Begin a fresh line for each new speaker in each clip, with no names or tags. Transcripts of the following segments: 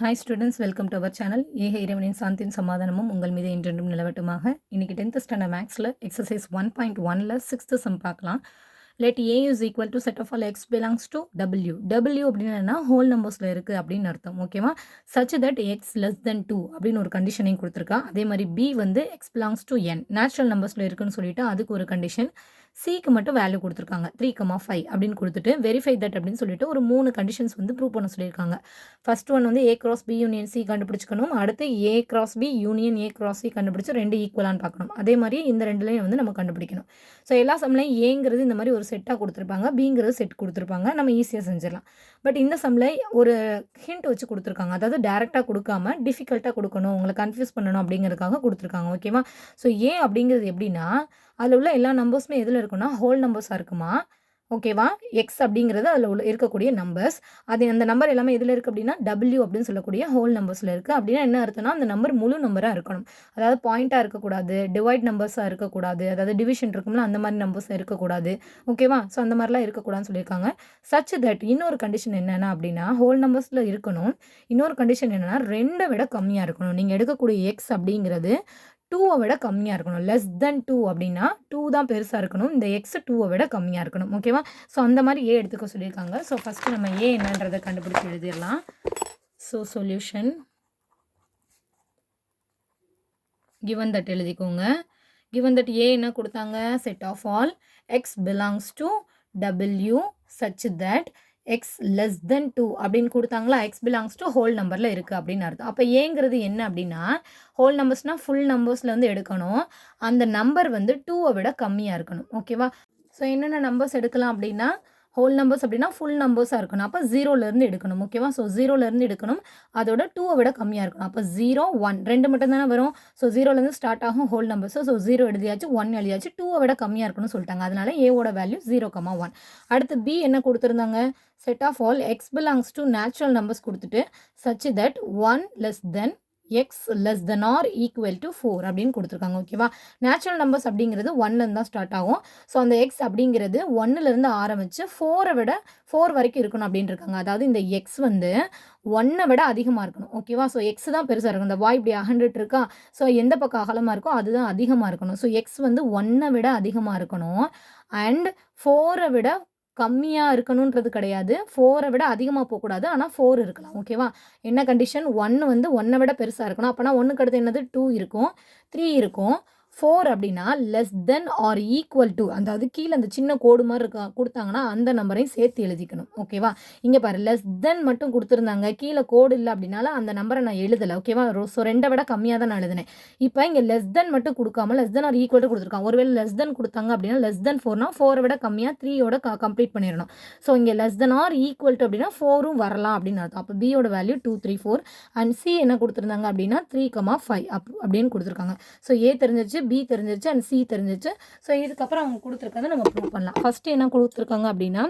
Hi students welcome to our channel ஏக இறைவனின் சாந்தின் சமாதானமும் உங்கள் மீது என்றென்றும் நிலவட்டுமாக. இன்றைக்கி டென்த் ஸ்டாண்டர்ட் மேக்ஸில் எக்ஸசைஸ் ஒன் பாயிண்ட் ஒனில் சிக்ஸ்த்து சம் பார்க்கலாம். Let A is equal to set of all x belongs to W W அப்படின்னா ஹோல் நம்பர்ஸில் இருக்குது அப்படின்னு அர்த்தம். ஓகேவா such that x less than two அப்படின்னு ஒரு கண்டிஷனையும் கொடுத்துருக்கா. அதே மாதிரி பி வந்து x belongs to N natural நம்பர்ஸில் இருக்குன்னு சொல்லிட்டு அதுக்கு ஒரு கண்டிஷன் சிக்கு மட்டும் வேல்யூ கொடுத்துருக்காங்க. த்ரீ கமா ஃபைவ் அப்படின்னு கொடுத்துட்டு வெரிஃபை தட் அப்படின்னு சொல்லிட்டு ஒரு மூணு கண்டிஷன்ஸ் வந்து ப்ரூவ் பண்ண சொல்லியிருக்காங்க. ஃபர்ஸ்ட் ஒன் வந்து A cross B union C கண்டுபிடிச்சிக்கணும். அடுத்து A cross B union A cross C கண்டுபிடிச்சு ரெண்டு ஈக்குவலான்னு பார்க்கணும். அதே மாதிரி இந்த ரெண்டுலையும் வந்து நம்ம கண்டுபிடிக்கணும். ஸோ எல்லா சம்லையும் ஏங்கிறது இந்த மாதிரி ஒரு செட்டாக கொடுத்துருப்பாங்க. பிங்கிறது செட் கொடுத்துருப்பாங்க. நம்ம ஈஸியாக செஞ்சிடலாம். பட் இந்த சம்மில் ஒரு ஹிண்ட் வச்சு கொடுத்துருக்காங்க. அதாவது டேரெக்டாக கொடுக்காம டிஃபிகல்ட்டாக கொடுக்கணும். உங்களை கன்ஃபியூஸ் பண்ணணும் அப்படிங்கிறதுக்காக கொடுத்துருக்காங்க. ஓகேவா ஸோ ஏன் அப்படிங்கிறது எப்படின்னா அதில் உள்ள எல்லா நம்பர்ஸுமே எதில் இருக்குன்னா ஹோல் நம்பர்ஸாக இருக்குமா? ஓகேவா எக்ஸ் அப்படிங்கிறது அதில் உள்ள இருக்கக்கூடிய நம்பர்ஸ் அது அந்த நம்பர் எல்லாமே எதில் இருக்குது அப்படின்னா டபிள்யூ அப்படின்னு சொல்லக்கூடிய ஹோல் நம்பர்ஸில் இருக்குது அப்படின்னா என்ன அர்த்தம்னா அந்த நம்பர் முழு நம்பராக இருக்கணும். அதாவது பாயிண்ட்டாக இருக்கக்கூடாது டிவைட் நம்பர்ஸாக இருக்கக்கூடாது அதாவது டிவிஷன் இருக்கும்ல அந்த மாதிரி நம்பர்ஸ் இருக்கக்கூடாது. ஓகேவா ஸோ அந்த மாதிரிலாம் இருக்கக்கூடாதுன்னு சொல்லியிருக்காங்க. சச் தட் இன்னொரு கண்டிஷன் என்னென்னா அப்படின்னா ஹோல் நம்பர்ஸில் இருக்கணும். இன்னொரு கண்டிஷன் என்னென்னா ரெண்டை விட கம்மியாக இருக்கணும். நீங்கள் எடுக்கக்கூடிய எக்ஸ் அப்படிங்கிறது டூவை விட கம்மியாக இருக்கணும். லெஸ் தென் டூ அப்படின்னா டூ தான் பெருசாக இருக்கணும். இந்த எக்ஸ் டூவை விட கம்மியாக இருக்கணும். ஓகேவா ஸோ அந்த மாதிரி ஏ எடுத்துக்க சொல்லியிருக்காங்க. ஸோ ஃபஸ்ட்டு நம்ம ஏ என்னன்றதை கண்டுபிடிச்சி எழுதிடலாம். ஸோ சொல்யூஷன் கிவன் தட் எழுதிக்கோங்க. கிவன் தட் ஏ என்ன கொடுத்தாங்க? Set of all x belongs to W such that x less than two அப்படின்னு கொடுத்தாங்களா எக்ஸ் பிலாங்ஸ் டு ஹோல் நம்பரில் இருக்குது அப்படின்னு அர்த்தம். அப்போ ஏங்கிறது என்ன அப்படின்னா ஹோல் நம்பர்ஸ்னால் ஃபுல் நம்பர்ஸில் வந்து எடுக்கணும். அந்த நம்பர் வந்து டூவை விட கம்மியாக இருக்கணும். ஓகேவா ஸோ என்னென்ன நம்பர்ஸ் எடுக்கலாம் அப்படின்னா ஹோல் நம்பர்ஸ் அப்படின்னா ஃபுல் நம்பர்ஸாக இருக்கணும். அப்போ ஜீரோலேருந்து எடுக்கணும். ஓகேவா ஸோ ஜீரோலேருந்து எடுக்கணும். அதோட டூவை விட கம்மியாக இருக்கணும். அப்போ ஜீரோ ஒன் ரெண்டு மட்டும் தானே வரும். ஸோ ஜீரோலேருந்து ஸ்டார்ட் ஆகும் ஹோல் நம்பர்ஸ் ஸோ ஜீரோ எழுதியாச்சு ஒன் எழுதியாச்சு. டூவை விட கம்மியாக இருக்கணும்னு சொல்லிட்டாங்க. அதனால ஏவோட வேல்யூ ஜீரோ கமா ஒன் அடுத்து பி என்ன கொடுத்துருந்தாங்க? Set of all x belongs to natural numbers கொடுத்துட்டு such that one less than x less than or equal to four அப்படின்னு கொடுத்துருக்காங்க ஓகேவா நேச்சுரல் நம்பர்ஸ் அப்படிங்கிறது ஒன்லேருந்து தான் ஸ்டார்ட் ஆகும். ஸோ அந்த எக்ஸ் அப்படிங்கிறது ஒன்னுலேருந்து ஆரம்பித்து ஃபோரை விட ஃபோர் வரைக்கும் இருக்கணும் அப்படின்னு இருக்காங்க. அதாவது இந்த எக்ஸ் வந்து ஒன்னை விட அதிகமாக இருக்கணும் ஓகேவா ஸோ எக்ஸ் தான் பெருசாக இருக்கும் இந்த வாய் இப்படி ஹண்ட்ரட் இருக்கா? ஸோ எந்த பக்கம் அகலமாக இருக்கோ அதுதான் அதிகமாக இருக்கணும். ஸோ எக்ஸ் வந்து ஒன்னை விட அதிகமாக இருக்கணும். அண்ட் ஃபோரை விட கம்மியாக இருக்கணுன்றது கிடையாது. ஃபோரை விட அதிகமாக போகக்கூடாது. ஆனால் ஃபோர் இருக்கலாம். ஓகேவா என்ன கண்டிஷன் ஒன்று வந்து ஒன்றை விட பெருசாக இருக்கணும். அப்போனா ஒன்றுக்கு அடுத்து என்னது? டூ இருக்கும். த்ரீ இருக்கும். ஃபோர் அப்படின்னா less than or equal to அதாவது கீழே அந்த சின்ன கோடு மாதிரி இருக்கா கொடுத்தாங்கன்னா அந்த நம்பரையும் சேர்த்து எழுதிக்கணும். ஓகேவா இங்கே பாரு லெஸ் தென் மட்டும் கொடுத்துருந்தாங்க. கீழே கோடு இல்லை அப்படின்னால அந்த நம்பரை நான் எழுதலை. ஓகேவா ஸோ ரெண்டை விட கம்மியாக தான் நான் எழுதினேன். இப்போ இங்கே லெஸ் தென் மட்டும் கொடுக்காம less than or equal to கொடுத்துருக்காங்க ஒருவேளை லெஸ் தென் கொடுத்தாங்க அப்படின்னா லெஸ் தென் ஃபோர்னா ஃபோரை விட கம்மியாக த்ரீயோட கம்ப்ளீட் பண்ணிடணும். ஸோ இங்கே less than or equal to அப்படின்னா ஃபோரும் வரலாம் அப்படின்னு அர்த்தம். அப்போ பியோட value two three four and C என்ன கொடுத்துருந்தாங்க அப்படின்னா த்ரீ கமா ஃபைவ் அப் அப்படின்னு கொடுத்துருக்காங்க. ஸோ ஏ தெரிஞ்சிருச்சு. பி தெரிஞ்சிருச்சு அண்ட் சி தெரிஞ்சிருச்சு. ஸோ இதுக்கப்புறம் அவங்க கொடுத்துருக்கதை நம்ம ப்ரூவ் பண்ணலாம். ஃபஸ்ட்டு என்ன கொடுத்துருக்காங்க அப்படின்னா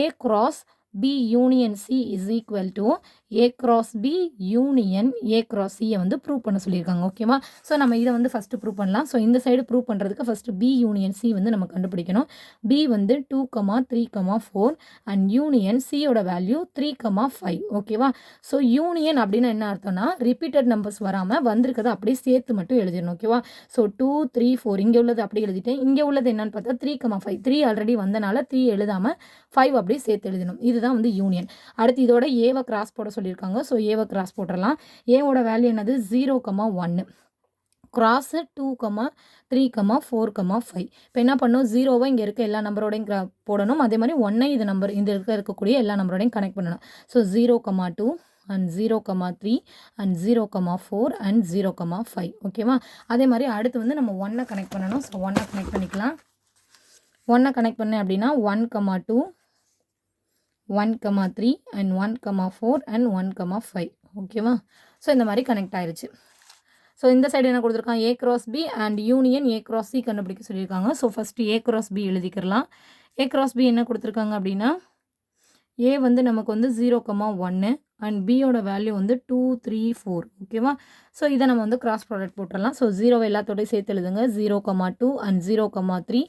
A cross B union C is equal to A cross B union A cross சியை வந்து ப்ரூவ் பண்ண சொல்லியிருக்காங்க ஓகேவா ஸோ நம்ம இதை வந்து ஃபஸ்ட்டு ப்ரூவ் பண்ணலாம். ஸோ இந்த சைடு ப்ரூவ் பண்ணுறதுக்கு ஃபஸ்ட்டு பி யூனியன் சி வந்து நம்ம கண்டுபிடிக்கணும். பி வந்து two comma three comma four and union சியோட வேல்யூ த்ரீ கமா ஃபைவ் ஓகேவா ஸோ யூனியன் அப்படின்னு என்ன அர்த்தம்னா ரிப்பீட்டட் நம்பர்ஸ் வராமல் வந்திருக்கிறத அப்படியே சேர்த்து மட்டும் எழுதிடணும் ஓகேவா ஸோ டூ த்ரீ ஃபோர் இங்கே உள்ளது அப்படி எழுதிட்டேன். இங்கே உள்ளது என்னன்னு பார்த்தா three comma five three already வந்தனால த்ரீ எழுதாமல் ஃபைவ் அப்படியே சேர்த்து எழுதணும். இதுதான் வந்து யூனியன் அடுத்து இதோட ஏவை கிராஸ் போட சொல்லியிருக்காங்க. ஸோ ஏவை கிராஸ் போட்டுடலாம் ஏவோட வேல்யூ என்னது? ஜீரோ கமா ஒன்று cross two comma three comma four comma five இப்போ என்ன பண்ணும் ஜீரோவை இங்கே இருக்க எல்லா நம்பரோடையும் கிரா போடணும். அதே மாதிரி ஒன்னை இது நம்பர் இந்த இருக்க இருக்கக்கூடிய எல்லா நம்பரோடையும் கனெக்ட் பண்ணணும். So zero comma two and zero comma three and zero comma four and zero comma five ஓகேவா அதே மாதிரி அடுத்து வந்து நம்ம ஒன்னை கனெக்ட் பண்ணணும். ஸோ ஒன்னை கனெக்ட் பண்ணிக்கலாம். ஒன்னை கனெக்ட் பண்ணேன் அப்படின்னா one comma two one comma three and one comma four and one comma five ஓகேவா ஸோ இந்த மாதிரி கனெக்ட் ஆயிடுச்சு ஸோ இந்த சைடு என்ன கொடுத்துருக்காங்க? A cross B and union A cross C கண்டுபிடிக்க சொல்லியிருக்காங்க. So first A cross B எழுதிக்கிறலாம். A cross B என்ன கொடுத்துருக்காங்க அப்படின்னா ஏ வந்து நமக்கு வந்து ஜீரோ கமா ஒன்று அண்ட் பியோட வேல்யூ வந்து டூ த்ரீ ஃபோர் ஓகேவா ஸோ இதை நம்ம வந்து கிராஸ் ப்ராடக்ட் போட்டுடலாம். ஸோ ஜீரோ எல்லாத்தோடய சேர்த்து எழுதுங்க. Zero comma two and zero comma three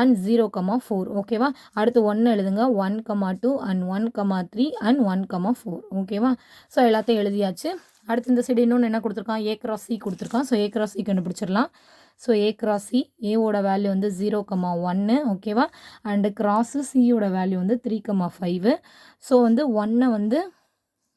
and zero comma four ஓகேவா அடுத்து ஒன்று எழுதுங்க. One comma two and one comma three and one comma four ஓகேவா ஸோ எல்லாத்தையும் எழுதியாச்சு. அடுத்து இந்த சைடு இன்னொன்று என்ன கொடுத்துருக்கான்? ஏ கிராஸ் சி கொடுத்துருக்கான். ஸோ ஏ கிராஸ் சி கண்டுபிடிச்சிடலாம். ஸோ ஏ கிராஸ் சி ஏவோட வேல்யூ வந்து ஜீரோ கமா ஒன்று ஓகேவா அண்டு கிராஸு சியோட வேல்யூ வந்து த்ரீ கமா ஃபைவு ஸோ வந்து ஒன்னை வந்து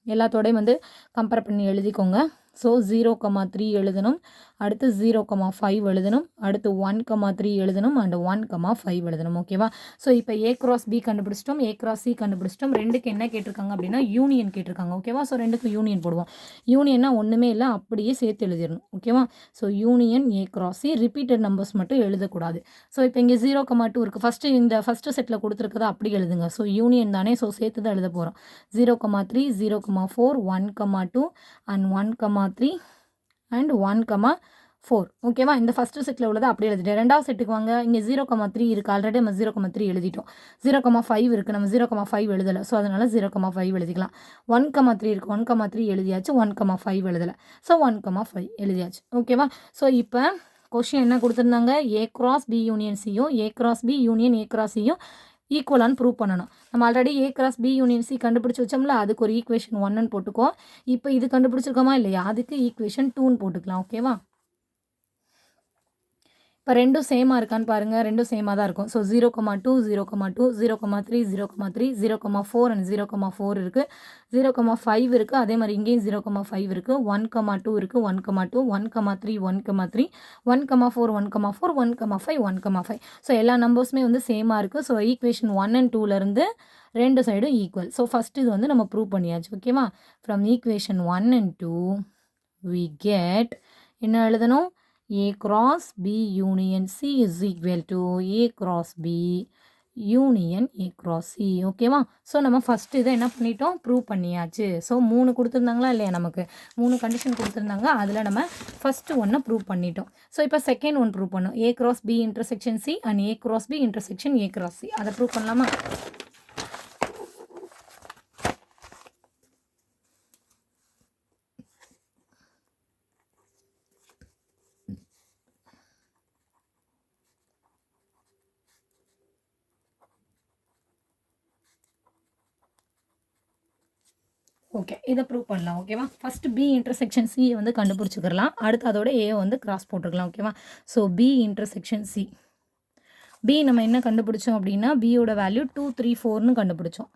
எல்லாத்தோடையும் வந்து கம்பேர் பண்ணி எழுதிக்கோங்க. ஸோ ஜீரோ கமா த்ரீ எழுதணும். அடுத்து ஜீரோ கமா ஃபைவ் எழுதணும். அடுத்து ஒன் கமா த்ரீ எழுதணும் அண்ட் ஒன் கமா ஃபைவ் எழுதணும். ஓகேவா ஸோ இப்போ ஏ கிராஸ் பி கண்டுபிடிச்சிட்டோம். ஏ கிராஸ் சி கண்டுபிடிச்சிட்டோம். ரெண்டுக்கு என்ன கேட்டிருக்காங்க அப்படின்னா யூனியன் கேட்டிருக்காங்க. ஓகேவா ஸோ ரெண்டுக்கும் யூனியன் போடுவோம். யூனியன்னா ஒன்றுமே இல்லை அப்படியே சேர்த்து எழுதிடணும். ஓகேவா so union A cross C repeated numbers மட்டும் எழுதக்கூடாது. ஸோ இப்போ இங்கே ஜீரோ கமா டூ இருக்குது ஃபஸ்ட்டு இந்த ஃபஸ்ட்டு செட்டில் கொடுத்துருக்கதை அப்படி எழுதுங்க. ஸோ யூனியன் தானே? ஸோ சேர்த்து தான் எழுத போகிறோம் zero comma three zero comma four one comma two and one comma three and one comma four ஓகேவா இந்த ஃபஸ்ட்டு செட்டில் உள்ளதை அப்படியே எழுதிட்டேன். ரெண்டாவது செட்டுக்கு வாங்க. இங்கே ஜீரோ கமா த்ரீ இருக்குது ஆல்ரெடி நம்ம ஜீரோ கமா த்ரீ எழுதிட்டோம். ஜீரோ கமா ஃபைவ் இருக்குது நம்ம ஜீரோ கமா ஃபைவ் எழுதலை. ஸோ அதனால் ஜீரோ கமா ஃபைவ் எழுதிக்கலாம். ஒன் கமா த்ரீ இருக்குது ஒன் கமா த்ரீ எழுதியாச்சு. ஒன் கமா ஃபைவ் எழுதலை. ஸோ ஒன் கமா ஃபைவ் எழுதியாச்சு. ஓகேவா ஸோ இப்போ கொஷின் என்ன கொடுத்துருந்தாங்க? A cross B union சியும் A cross B union A cross சியும் ஈக்குவலான்னு ப்ரூவ் பண்ணணும். நம்ம already A cross B union C கண்டுபிடிச்சி வச்சோம்ல அதுக்கு ஒரு ஈக்குவேஷன் ஒன்னு போட்டுக்கோ. இப்போ இது கண்டுபிடிச்சிருக்கோமா இல்லையா? அதுக்கு ஈக்குவேஷன் டூன்னு போட்டுக்கலாம் ஓகேவா இப்போ ரெண்டும் சேமாக இருக்கான்னு பாருங்கள் ரெண்டும் சேமாக தான் இருக்கும். So zero comma two zero comma two zero comma three zero comma three zero comma four and zero comma four இருக்குது ஜீரோ கமா ஃபைவ் இருக்குது அதே மாதிரி இங்கேயும் ஜீரோ கமா ஃபைவ் இருக்குது ஒன் கமா டூ இருக்குது one comma two one comma three one comma three one comma four one comma four one comma five one comma five so எல்லா நம்பர்ஸுமே வந்து சேமாக இருக்குது ஸோ ஈக்குவேஷன் ஒன் அண்ட் டூலேருந்து ரெண்டு சைடும் ஈக்குவல் ஸோ ஃபஸ்ட்டு இது வந்து நம்ம ப்ரூவ் பண்ணியாச்சு. ஓகேவா from equation one and two we get என்ன எழுதணும்? A cross B union C is equal to A cross B union A cross C ஓகேவா ஸோ நம்ம ஃபஸ்ட்டு இதை என்ன பண்ணிட்டோம்? ப்ரூவ் பண்ணியாச்சு. ஸோ மூணு கொடுத்துருந்தாங்களா இல்லையா நமக்கு? மூணு கண்டிஷன் கொடுத்துருந்தாங்க. அதில் நம்ம ஃபஸ்ட்டு ஒன்றை ப்ரூவ் பண்ணிட்டோம். ஸோ இப்போ செகண்ட் ஒன் ப்ரூவ் பண்ணோம். A cross B intersection C and A cross B intersection A cross C அதை ப்ரூவ் பண்ணலாமா? ஓகே இதை ப்ரூவ் பண்ணலாம் ஓகேவா ஃபஸ்ட்டு பி இன்டர்செக்ஷன் சி வந்து கண்டுபிடிச்சிக்கிறலாம். அடுத்து அதோட ஏ வந்து கிராஸ் போட்டுக்கலாம் ஓகேவா so B intersection C B நம்ம என்ன கண்டுபிடிச்சோம் அப்படின்னா பியோட வேல்யூ டூ த்ரீ ஃபோர்னு கண்டுபிடிச்சோம்.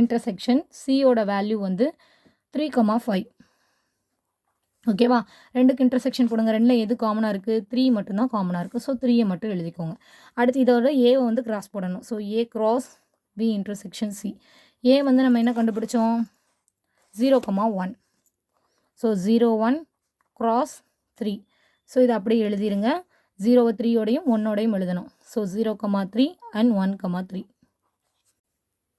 இன்டர்செக்ஷன் சியோட வேல்யூ வந்து த்ரீ கமா ஃபைவ் ஓகேவா ரெண்டுக்கு இன்டர்செக்ஷன் போடுங்க. ரெண்டில் எது காமனாக இருக்குது த்ரீ மட்டும்தான் காமனாக இருக்குது ஸோ த்ரீயை மட்டும் எழுதிக்கோங்க. அடுத்து இதோட ஏவை வந்து கிராஸ் போடணும். So A cross B intersection C A வந்து நம்ம என்ன கண்டுபிடிச்சோம்? Zero comma one so zero one cross three so இதை அப்படியே எழுதிருங்க. ஜீரோ த்ரீயோடையும் ஒன்னோடையும் எழுதணும். So zero comma three and one comma three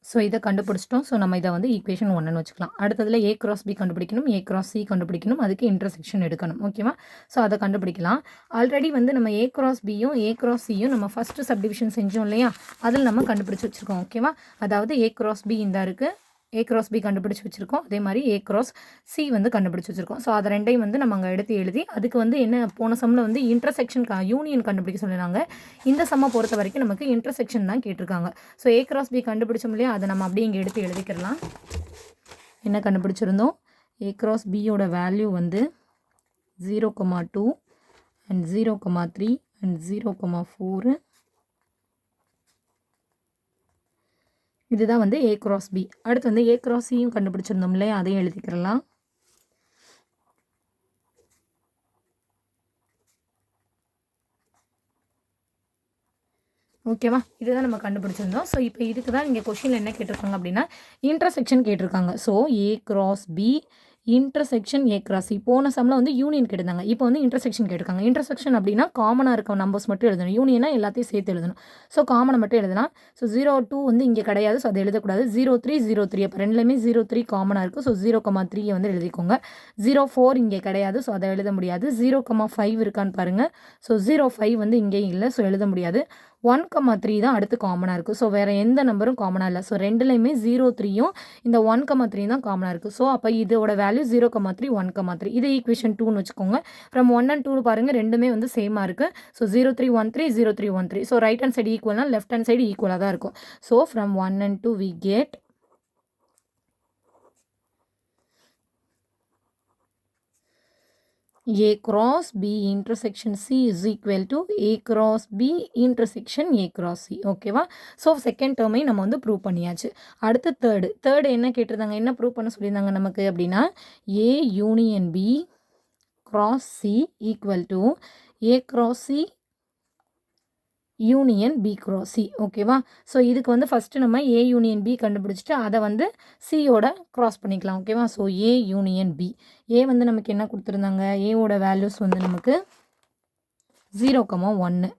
so இதை கண்டுபிடிச்சிட்டோம். ஸோ நம்ம இதை வந்து ஈக்குவேஷன் ஒன்றுன்னு வச்சுக்கலாம். அடுத்ததில் ஏ கிராஸ் பி கண்டுபிடிக்கணும். ஏ கிராஸ் சி கண்டுபிடிக்கணும். அதுக்கு இன்டர்செக்ஷன் எடுக்கணும். ஓகேவா ஸோ அதை கண்டுபிடிக்கலாம். ஆல்ரெடி வந்து நம்ம ஏ கிராஸ் பியும் ஏ கிராஸ் சியும் நம்ம ஃபஸ்ட்டு சப்டிவிஷன் செஞ்சோம் இல்லையா? அதில் நம்ம கண்டுபிடிச்சி வச்சுருக்கோம். ஓகேவா அதாவது ஏ கிராஸ் பி இந்த இருக்குது ஏ க்ராஸ் பி கண்டுபிடிச்சி வச்சுருக்கோம். அதே மாதிரி ஏ கிராஸ் சி வந்து கண்டுபிடிச்சி வச்சுருக்கோம். ஸோ அதை ரெண்டையும் வந்து நம்ம அங்கே எடுத்து எழுதி அதுக்கு வந்து என்ன போன சம்மில் வந்து இன்டர்செக்ஷன் யூனியன் கண்டுபிடிக்க சொல்லினாங்க இந்த சம்மை பொறுத்த வரைக்கும் நமக்கு இன்டர்செக்ஷன் தான் கேட்டிருக்காங்க. ஸோ ஏ க்ராஸ் பி கண்டுபிடிச்சோம் இல்லையா? அதை நம்ம அப்படியே இங்கே எடுத்து எழுதிக்கிறலாம் என்ன கண்டுபிடிச்சிருந்தோம்? ஏ க்ராஸ் பியோட வேல்யூ வந்து zero comma two and zero comma three and zero comma four இதுதான் வந்து ஏ கிராஸ் பி அடுத்து வந்து ஏ கிராஸ் சியும் கண்டுபிடிச்சிருந்தோம் இல்லையா? அதையும் எழுதிக்கிறலாம். ஓகேவா இதுதான் நம்ம கண்டுபிடிச்சிருந்தோம். ஸோ இப்போ இதுக்கு தான் நீங்கள் கொஷினில் என்ன கேட்டிருக்காங்க அப்படின்னா இன்டர்செக்ஷன் கேட்டிருக்காங்க. So A cross B intersection A cross போன சம்மில் வந்து யூனியன் கேட்டிருந்தாங்க. இப்போ வந்து இன்டர்செக்ஷன் கேட்டிருக்காங்க. இன்டர்செக்ஷன் அப்படின்னா காமனாக இருக்க நம்பர்ஸ் மட்டும் எழுதணும். யூனியனா எல்லாத்தையும் சேர்த்து எழுதணும். ஸோ காமனை மட்டும் எழுதலாம் ஸோ ஜீரோ டூ வந்து இங்கே கிடையாது. ஸோ அதை எழுதக்கூடாது. ஜீரோ த்ரீ ஜீரோ த்ரீ அப்போ ரெண்டுலேயுமே ஜீரோ த்ரீ காமனாக இருக்குது ஸோ ஜீரோ கமா த்ரீயை வந்து எழுதிக்கோங்க. ஜீரோ ஃபோர் இங்கே கிடையாது. ஸோ அதை எழுத முடியாது. ஜீரோ கமா ஃபைவ் இருக்கான்னு பாருங்கள் ஸோ ஜீரோ ஃபைவ் வந்து இங்கேயும் இல்லை. ஸோ எழுத முடியாது. ஒன் கம்மா த்ரீ தான் அடுத்து காமனாக இருக்குது ஸோ வேறு எந்த நம்பரும் காமனாக இல்லை. ஸோ ரெண்டுலேயுமே ஜீரோ த்ரீயும் இந்த ஒன் கம்மா த்ரீ தான் காமனாக இருக்குது ஸோ அப்போ இதோட value zero comma three one comma three இது ஈக்குவேஷன் டூன்னு வச்சுக்கோங்க. ஃப்ரம் ஒன் அண்ட் டூ பாருங்கள் ரெண்டுமே வந்து சேமாக இருக்குது so zero three one three zero three one three so right hand side ஈக்குவல்னால் left hand side ஈக்குவலாக தான் இருக்கும். So from one and two we get A cross B intersection C is equal to A cross B intersection A cross C. ஓகேவா so second டேர்மையும் நம்ம வந்து prove பண்ணியாச்சு. அடுத்து third third என்ன கேட்டிருந்தாங்க? என்ன ப்ரூவ் பண்ண சொல்லியிருந்தாங்க நமக்கு அப்படின்னா A union B cross C equal to A cross C union B cross C ஓகேவா ஸோ இதுக்கு வந்து ஃபஸ்ட்டு நம்ம ஏ யூனியன் பி கண்டுபிடிச்சிட்டு அதை வந்து சியோட க்ராஸ் பண்ணிக்கலாம் ஓகேவா so A union B A வந்து நமக்கு என்ன கொடுத்துருந்தாங்க? ஏவோட வேல்யூஸ் வந்து நமக்கு ஜீரோ கமா ஒன்று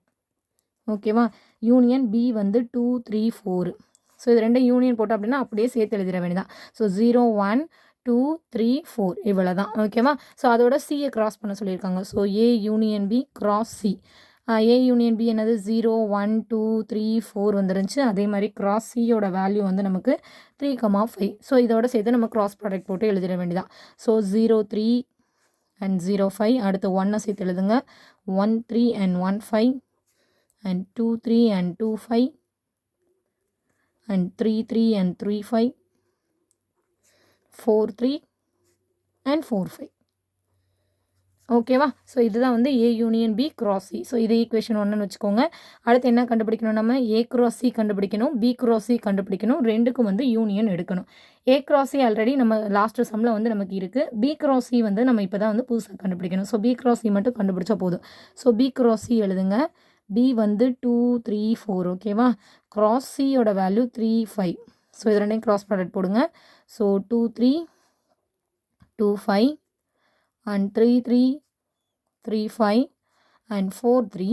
ஓகேவா யூனியன் பி வந்து டூ த்ரீ ஃபோரு ஸோ இது ரெண்டு யூனியன் போட்டோம் அப்படின்னா அப்படியே சேர்த்து எழுதிட வேண்டியதான் so zero one two three four இவ்வளோ தான் ஓகேவா ஸோ அதோட சியை க்ராஸ் பண்ண சொல்லியிருக்காங்க. So A union B cross C A union B என்னது? Zero one two three four வந்துருந்துச்சு. அதே மாதிரி கிராஸ் சியோட வேல்யூ வந்து நமக்கு த்ரீ கமா ஃபைவ் ஸோ இதோட சேர்த்து நம்ம கிராஸ் ப்ராடக்ட் போட்டு எழுதிட வேண்டியதான் so zero three and zero five அடுத்து ஒன்னை சேர்த்து எழுதுங்க. One three and one five and two three and two five and three three and three five four three and four five ஓகேவா? ஸோ இதுதான் வந்து A union B cross C so இது equation ஒன்றுன்னு வச்சுக்கோங்க. அடுத்து என்ன கண்டுபிடிக்கணும் நம்ம? ஏ கிராஸ் சி கண்டுபிடிக்கணும் பி கிராஸ் சி கண்டுபிடிக்கணும் ரெண்டுக்கும் வந்து யூனியன் எடுக்கணும். ஏ கிராஸ் சி ஆல்ரெடி நம்ம லாஸ்ட் சம்மில் வந்து நமக்கு இருக்குது பி கிராஸ் சி e வந்து நம்ம இப்போ தான் வந்து புதுசாக கண்டுபிடிக்கணும். ஸோ பி கிராஸ் சி மட்டும் கண்டுபிடிச்சா போதும். ஸோ பி கிராஸ் சி எழுதுங்க. பி வந்து டூ த்ரீ ஃபோர் ஓகேவா? கிராஸ் சியோட வேல்யூ த்ரீ ஃபைவ் ஸோ இது ரெண்டையும் கிராஸ் ப்ராடக்ட் போடுங்க. So two three two five and three three three five and four three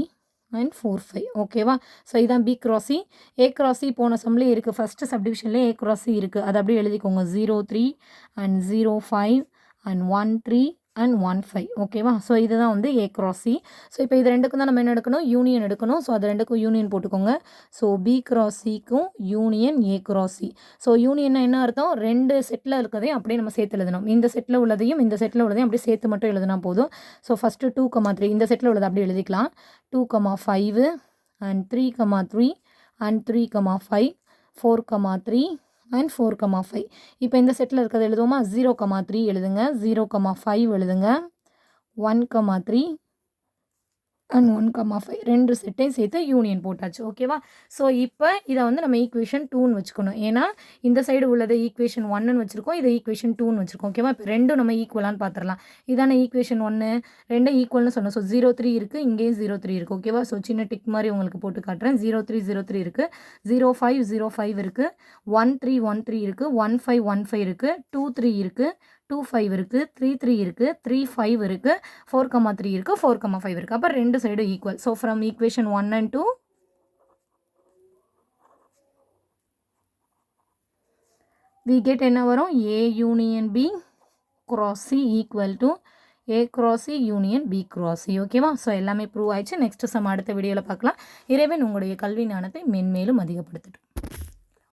and four five ஓகேவா so இதான் B cross C A cross C போன சம்லேயே இருக்குது ஃபஸ்ட்டு சப்டிவிஷன்லேயே ஏ கிராசி இருக்குது அதை அப்படியே எழுதிக்கோங்க. Zero three and zero five and one three and one five ஓகேவா ஸோ இதுதான் வந்து ஏ கிராஸ் சி ஸோ இப்போ இது ரெண்டுக்கும் தான் நம்ம என்ன எடுக்கணும்? யூனியன் எடுக்கணும். ஸோ அது ரெண்டுக்கும் யூனியன் போட்டுக்கோங்க. ஸோ பி கிராஸ் சிக்கும் union A cross C so யூனியன்னா என்ன அர்த்தம்? ரெண்டு செட்டில் இருக்கிறதையும் அப்படியே நம்ம சேர்த்து எழுதணும். இந்த செட்டில் உள்ளதையும் இந்த செட்டில் உள்ளதையும் அப்படியே சேர்த்து மட்டும் எழுதினா போதும். So first two comma three இந்த செட்டில் உள்ளதை அப்படியே எழுதிக்கலாம். Two comma five and three comma three and three comma five four comma three and four comma five. இப்போ இந்த செட்டில் இருக்கிறது எழுதுவோமா? ஜீரோ கமா த்ரீ எழுதுங்க. ஜீரோ கமா ஃபைவ் எழுதுங்க. One comma three and one comma five ரெண்டு செட்டையும் சேர்த்து யூனியன் போட்டாச்சு. ஓகேவா ஸோ இப்போ இதை வந்து நம்ம ஈக்குவேஷன் டூன்னு வச்சுக்கணும். ஏன்னா இந்த சைடு உள்ளது ஈக்குவேஷன் ஒன்னு வச்சுருக்கோம். இதை ஈக்குவேஷன் டூன்னு வச்சுருக்கோம். ஓகேவா இப்போ ரெண்டும் நம்ம ஈக்குவலான்னு பார்த்துடலாம் இதான ஈக்குவேஷன் ஒன்று ரெண்டும் ஈக்குவல்னு சொன்னோம். ஸோ ஜீரோ த்ரீ இருக்குது இங்கேயும் ஜீரோ த்ரீ இருக்குது ஓகேவா ஸோ சின்ன டிக் மாதிரி உங்களுக்கு போட்டு காட்டுறேன். ஜீரோ த்ரீ ஜீரோ த்ரீ இருக்குது ஜீரோ ஃபைவ் ஜீரோ ஃபைவ் இருக்குது ஒன் த்ரீ ஒன் த்ரீ இருக்குது ஒன் ஃபைவ் ஒன் ஃபைவ் இருக்குது டூ த்ரீ இருக்குது டூ ஃபைவ் இருக்குது த்ரீ த்ரீ இருக்குது த்ரீ ஃபைவ் இருக்குது ஃபோர் கமா த்ரீ இருக்குது ஃபோர் கமா ஃபைவ் இருக்குது அப்போ ரெண்டு சைடும் equal so from equation one and two we get என்ன வரும்? A union B cross C equal to A cross C union B cross C okay so எல்லாமே prove ஆயிடுச்சு. Next sum அடுத்த வீடியோவில் பார்க்கலாம். இறைவன் உங்களுடைய கல்வி ஞானத்தை மென்மேலும் அதிகப்படுத்தட்டும்.